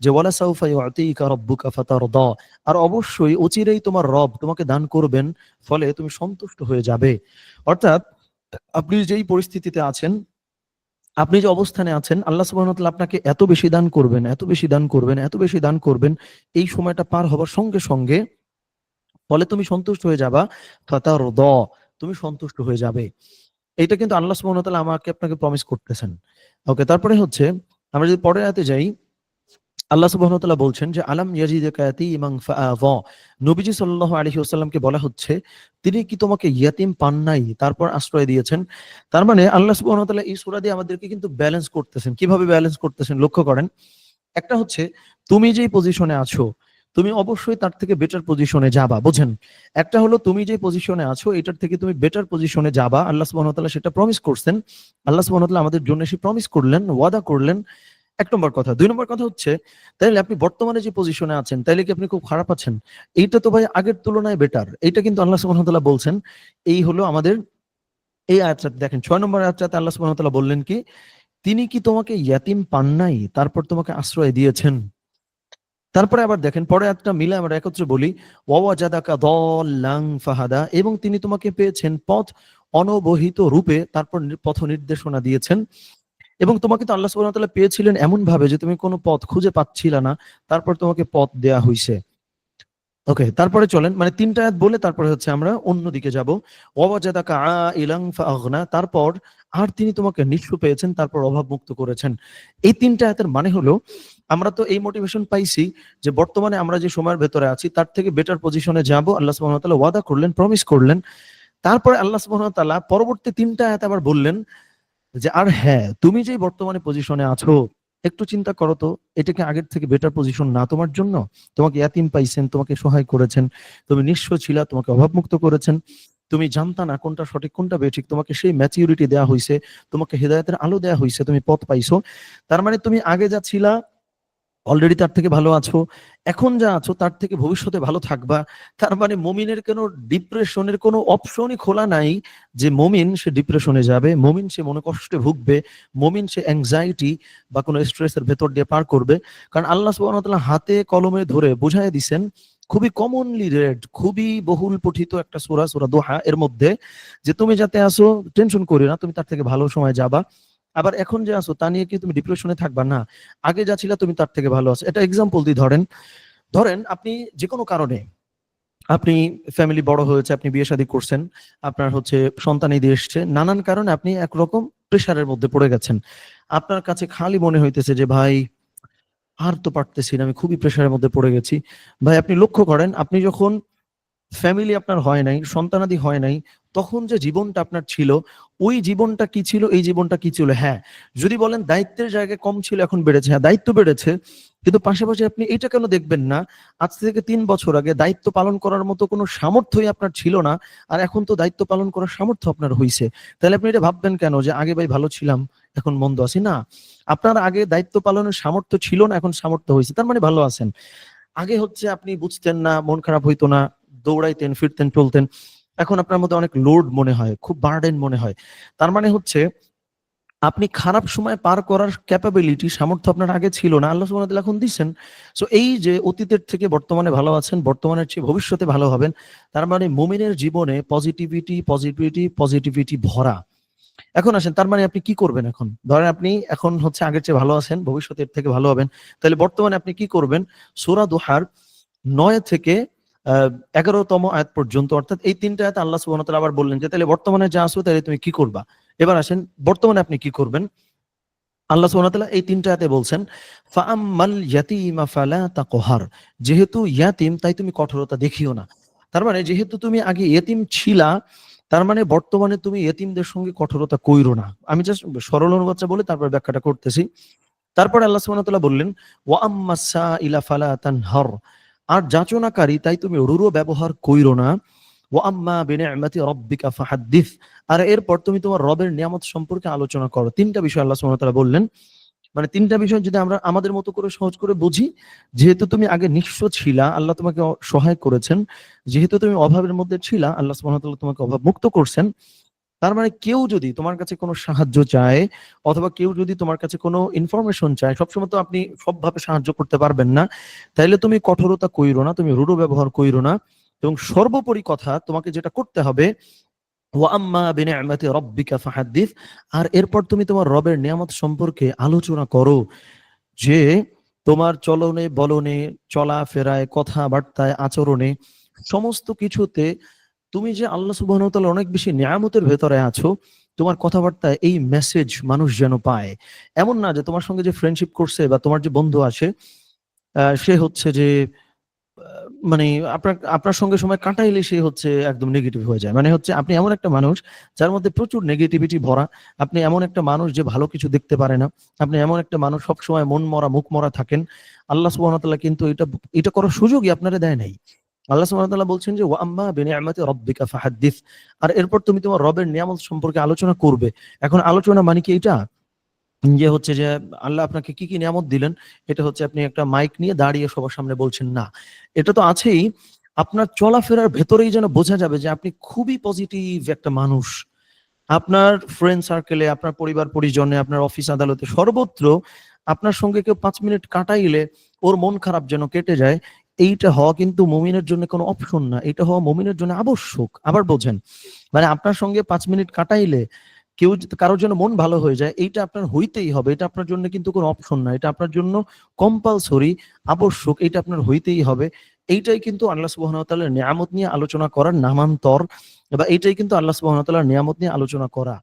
যে আর অবশ্যই অচিরেই তোমার রব তোমাকে দান করবেন, ফলে তুমি সন্তুষ্ট হয়ে যাবে। অর্থাৎ আপনি যেই পরিস্থিতিতে আছেন, আপনি যে অবস্থানে আছেন, আল্লাহ তাআলা আপনাকে এত বেশি দান করবেন, এত বেশি দান করবেন, এত বেশি দান করবেন, এই সময়টা পার হবার সঙ্গে সঙ্গে ফলে তুমি সন্তুষ্ট হয়ে যাবা দ তুমি সন্তুষ্ট হয়ে যাবে। এটা কিন্তু আল্লাহ তাআলা আমাকে, আপনাকে প্রমিস করতেছেন। ওকে তারপরে হচ্ছে, আমরা যদি পরের আয়াতে যাই আল্লাহ তাআলা বলছেন যে, আলাম ইয়াতীমান ফাআযা। নবীজি সাল্লাল্লাহু আলাইহি ওয়াসাল্লামকে বলা হচ্ছে, তিনি কি তোমাকে ইয়াতিম পান নাই? তারপর আশ্রয় দিয়েছেন। তার মানে আল্লাহ তাআলা এই সূরা দিয়ে আমাদেরকে কিন্তু ব্যালেন্স করতেছেন। কীভাবে ব্যালেন্স করতেছেন? লক্ষ্য করেন, একটা হচ্ছে, তুমি যেই পজিশনে আছো, তুমি অবশ্যই তার থেকে বেটার পজিশনে যাবা, বুঝেন? একটা হলো, তুমি যে পজিশনে আছো, এটার থেকে তুমি বেটার পজিশনে যাবা। আল্লাহ তাআলা সেটা প্রমিস করছেন। আল্লাহ তাআলা আমাদের জন্য সে প্রমিস করলেন, ওয়াদা করলেন। এক নম্বর কথা। দুই নম্বর কথা হচ্ছে, তাইলে আপনি বর্তমানে যে পজিশনে আছেন, তাইলে কি আপনি খুব খারাপ আছেন? এইটা তো ভাই আগের তুলনায় বেটার এইটা কিন্তু আল্লাহ সুবহানাহু বলছেন, এই হলো আমাদের এই আয়াতটা। দেখেন, ছয় নম্বর আয়াতটাতে আল্লাহ সুবহানাহু বললেন কি, তিনি কি তোমাকে ইয়াতিম পান নাই? তারপর তোমাকে আশ্রয় দিয়েছেন। তারপরে আবার দেখেন পরে একটা মিলে আমরা একত্রে বলি ওয়াজাদাকা দল্লাং ফাহাদা, এবং তিনি তোমাকে পেয়েছেন পথ অনবহিত রূপে, তারপর পথ নির্দেশনা দিয়েছেন। এবং তোমাকে তো আল্লাহ সুবহানাহু তাআলা পেয়েছিলেন এমন ভাবে যে তুমি কোনো পথ খুঁজে পাচ্ছিলা না। তারপর তোমাকে পথ দেয়া হইছে। ওকে, তারপরে চলেন মানে তিনটা আয়াত বলে তারপরে হচ্ছে আমরা অন্যদিকে যাব। ফাগনা তারপর আর তিনি তোমাকে নিঃস্ব পেয়েছেন, তারপর অভাব মুক্ত করেছেন। এই তিনটা আয়াতের মানে হলো, আমরা তো এই মোটিভেশন পাইছি যে বর্তমানে আমরা যে সময়ের ভেতরে আছি, তার থেকে বেটার পজিশনে যাব। আল্লাহ সুবহানাহু ওয়া তাআলা ওয়াদা করলেন প্রমিস করলেন। তারপরে আল্লাহ সুবহানাহু ওয়া তাআলা পরবর্তী তিনটা আয়াত আবার বললেন যে, আর হ্যাঁ তুমি যে বর্তমানে পজিশনে আছো, একটু চিন্তা করো তো, এটাকে আগের থেকে বেটার পজিশন না তোমার জন্য? তোমাকে এতিম পাইছেন, তোমাকে সহায় করেছেন, তুমি নিঃস্ব ছিলা, তোমাকে অভাবমুক্ত করেছেন। তুমি জানতা না কোনটা সঠিক, কোনটা বেঠিক, তোমাকে সেই ম্যাচিউরিটি দেওয়া হয়েছে তোমাকে হেদায়তের আলো দেওয়া হয়েছে তুমি পথ পাইছো। তার মানে তুমি আগে যা ছিলা অলরেডি তার থেকে ভালো আছো। এখন যা আছো, তার থেকে ভবিষ্যতে ভালো থাকবা। তার মানে মমিনের কোনো ডিপ্রেশনের কোনো অপশনই খোলা নাই যে মমিন সে ডিপ্রেশনে যাবে, মমিন সে মনে কষ্টে ভুগবে, মমিন সে অ্যাংজাইটি বা কোনো স্ট্রেসের ভেতর দিয়ে পার করবে। কারণ আল্লাহ তাআলা হাতে কলমে ধরে বুঝাই দিছেন, খুবই কমনলি রেড খুবই বহুল পঠিত একটা সোরা, সূরা দোহা এর মধ্যে যে তুমি যাতে আসো টেনশন করি না, তুমি তার থেকে ভালো সময় যাবা। আবার এখন যে আসো তা নিয়ে কি তুমি ডিপ্রেশনে থাকবা? না, আগে যা ছিল তুমি তার থেকে ভালো আছো। এটা এক্সাম্পল দিয়ে ধরেন। ধরেন, আপনি যে কোনো কারণে আপনি ফ্যামিলি বড় হয়েছে, আপনি বিয়ে শাদী করছেন, আপনার হচ্ছে সন্তান দিয়ে এসছে, নানান কারণে আপনি একরকম প্রেশারের মধ্যে পড়ে গেছেন। আপনার কাছে খালি মনে হইতেছে যে, ভাই, আর তো পারতেছি না, আমি খুবই প্রেশারের মধ্যে পড়ে গেছি। ভাই, আপনি লক্ষ্য করেন, আপনি যখন ফ্যামিলি আপনার হয় নাই, সন্তানাদি হয় নাই তখন যে জীবনটা আপনার ছিল, ওই জীবনটা কি ছিল, এই জীবনটা কি ছিল? হ্যাঁ যদি বলেন দায়িত্বের জায়গায় কম ছিল, এখন বেড়েছে। হ্যাঁ দায়িত্ব বেড়েছে, কিন্তু পাশাপাশি আপনি এটা কেন দেখবেন না? আজ থেকে তিন বছর আগে দায়িত্ব পালন করার মতো কোনো সামর্থ্যই আপনার ছিল না, আর এখন তো দায়িত্ব পালন করার সামর্থ্য আপনার হয়েছে তাহলে আপনি এটা ভাববেন কেন যে, আগে ভাই ভালো ছিলাম, এখন মন্দ আছি? না, আপনার আগে দায়িত্ব পালনের সামর্থ্য ছিল না, এখন সামর্থ্য হয়েছে তার মানে ভালো আছেন। আগে হচ্ছে আপনি বুঝতেন না, মন খারাপ হইতো না, দৌড়াইতেন, ফিরতেন, চলতেন এখন আপনার মধ্যে অনেক লোড মনে হয়, খুব বার্ডেন মনে হয়। তার মানে হচ্ছে, আপনি খারাপ সময় পার করার ক্যাপাবিলিটি সামর্থ্য আপনার আগে ছিল না, আল্লাহ তাআলা এখন দিচ্ছেন। সো এই যে অতীতের থেকে বর্তমানে ভালো আছেন, বর্তমানের চেয়ে ভবিষ্যতে ভালো হবেন, তার মানে মুমিনের জীবনে পজিটিভিটি পজিটিভিটি পজিটিভিটি ভরা। এখন আসেন, তার মানে আপনি কি করবেন এখন? ধরেন আপনি এখন হচ্ছে আগের চেয়ে ভালো আছেন ভবিষ্যতের থেকে ভালো হবেন। তাহলে বর্তমানে আপনি কি করবেন? সোরা দোহার নয় থেকে এগারোতম আয়াত পর্যন্ত, অর্থাৎ এই তিনটা আয়াত আল্লাহ আবার বললেন যে, তাহলে বর্তমানে যা আছো, তাহলে তুমি কি করবা? এবার আসেন, বর্তমানে আপনি কি করবেন? আল্লাহ এই তিনটা আয়াতে বলছেন, ফাআম্মাল ফালা তাকহার যেহেতু ইয়াতিম, তাই তুমি কঠোরতা দেখিও না। তার মানে যেহেতু তুমি আগে ইয়েতিম ছিলা, তার মানে বর্তমানে তুমি ইয়েতিমদের সঙ্গে কঠোরতা কইরো না। আমি জাস্ট সরল অনুবাদটা বলে তারপর ব্যাখ্যাটা করতেছি। তারপর আল্লাহ সুবহানাহু ওয়া তাআলা বললেন, ওয়া আম্মাস সাইলা ফালা তানহার আর যাচনাকারী, তাই তুমি রুরু ব্যবহার কইরো না। রাব্বিকা ফাহাদ্দিস। আর এরপর তুমি তোমার রবের নিয়ামত সম্পর্কে আলোচনা করো। তিনটা বিষয় আল্লাহ সুবহানাহু বললেন। মানে তিনটা বিষয় যদি আমরা আমাদের মতো করে সহজ করে বুঝি, যেহেতু তুমি আগে নিঃস্ব ছিলা, আল্লাহ তোমাকে সহায় করেছেন। যেহেতু তুমি অভাবের মধ্যে ছিলা, আল্লাহ সুবহানাহু তোমাকে অভাব মুক্ত করছেন। তার মানে কেউ যদি তোমার কাছে কোনো সাহায্য চায়, অথবা কেউ যদি তোমার কাছে কোনো ইনফরমেশন চায়, সবসময় তো আপনি সবভাবে সাহায্য করতে পারবেন না। তাইলে তুমি কঠোরতা কইরো না, তুমি রুড়ো ব্যবহার কইরো না। এবং সর্বোপরি কথা, তোমাকে যেটা করতে হবে আর এরপর তুমি তোমার রবের নিয়ামত সম্পর্কে আলোচনা করো, যে তোমার চলনে বলনে চলাফেরায়, কথাবার্তায়, আচরণে সমস্ত কিছুতে তুমি যে আল্লাহ ওয়া অনেক বেশি নিয়ামতের ভেতরে আছো, তোমার কথাবার্তায় এই মেসেজ মানুষ যেন পায়। এমন না যে তোমার সঙ্গে যে ফ্রেন্ডশিপ করছে বা তোমার যে বন্ধু আছে সে হচ্ছে যে মানে আপনার আপনার সঙ্গে সময় কাটাইলে সে হচ্ছে একদম নেগেটিভ হয়ে যায়। মানে হচ্ছে আপনি এমন একটা মানুষ যার মধ্যে প্রচুর নেগেটিভিটি ভরা। আপনি এমন একটা মানুষ যে ভালো কিছু দেখতে পারে না। আপনি এমন একটা মানুষ সবসময় মন মরা, মুখ মরা থাকেন। আল্লাহ তাআলা কিন্তু এটা এটা করার সুযোগই আপনারা দেয় নাই। আল্লাহ সুবহানাহু ওয়া বলছেন যে ওয়াম্মা বিনিআমাতি রাব্বিকা আর এরপর তুমি তোমার রবের নিয়ামত সম্পর্কে আলোচনা করবে। এখন আলোচনা মানে কি এটা? যে হচ্ছে যে, আল্লাহ আপনাকে কি কি নিয়ামত দিলেন? এটা হচ্ছে আপনি একটা মাইক নিয়ে দাঁড়িয়ে সবার সামনে বলছেন, না। এটা তো আছেই। আপনার চলাফেরার ভেতরেই যেন বোঝা যাবে যে, আপনি খুবই পজিটিভ একটা মানুষ। আপনার ফ্রেন্ড সার্কেলে আপনার পরিবার পরিজনে, আপনার অফিস আদালতে সর্বত্র আপনার সঙ্গে কেউ পাঁচ মিনিট কাটাইলে ওর মন খারাপ যেন কেটে যায়। এইটা হওয়া কিন্তু মমিনের জন্য কোনো অপশন না এটা হওয়া মমিনের জন্য আবশ্যক। আবার বোঝেন মানে আপনার সঙ্গে পাঁচ মিনিট কাটাইলে কেউ কারোর জন্য মন ভালো হয়ে যায়, এইটা আপনার হইতেই হবে, এটা আপনার জন্য কিন্তু কোনো অপশন না, এটা আপনার জন্য কম্পালসরি আবশ্যক এটা আপনার হইতেই হবে। এইটাই কিন্তু আল্লাহ ওয়া নিয়ামত নিয়ে আলোচনা করার নামান্তর, বা এইটাই কিন্তু আল্লাহ ওয়া নিয়ামত নিয়ে আলোচনা করা।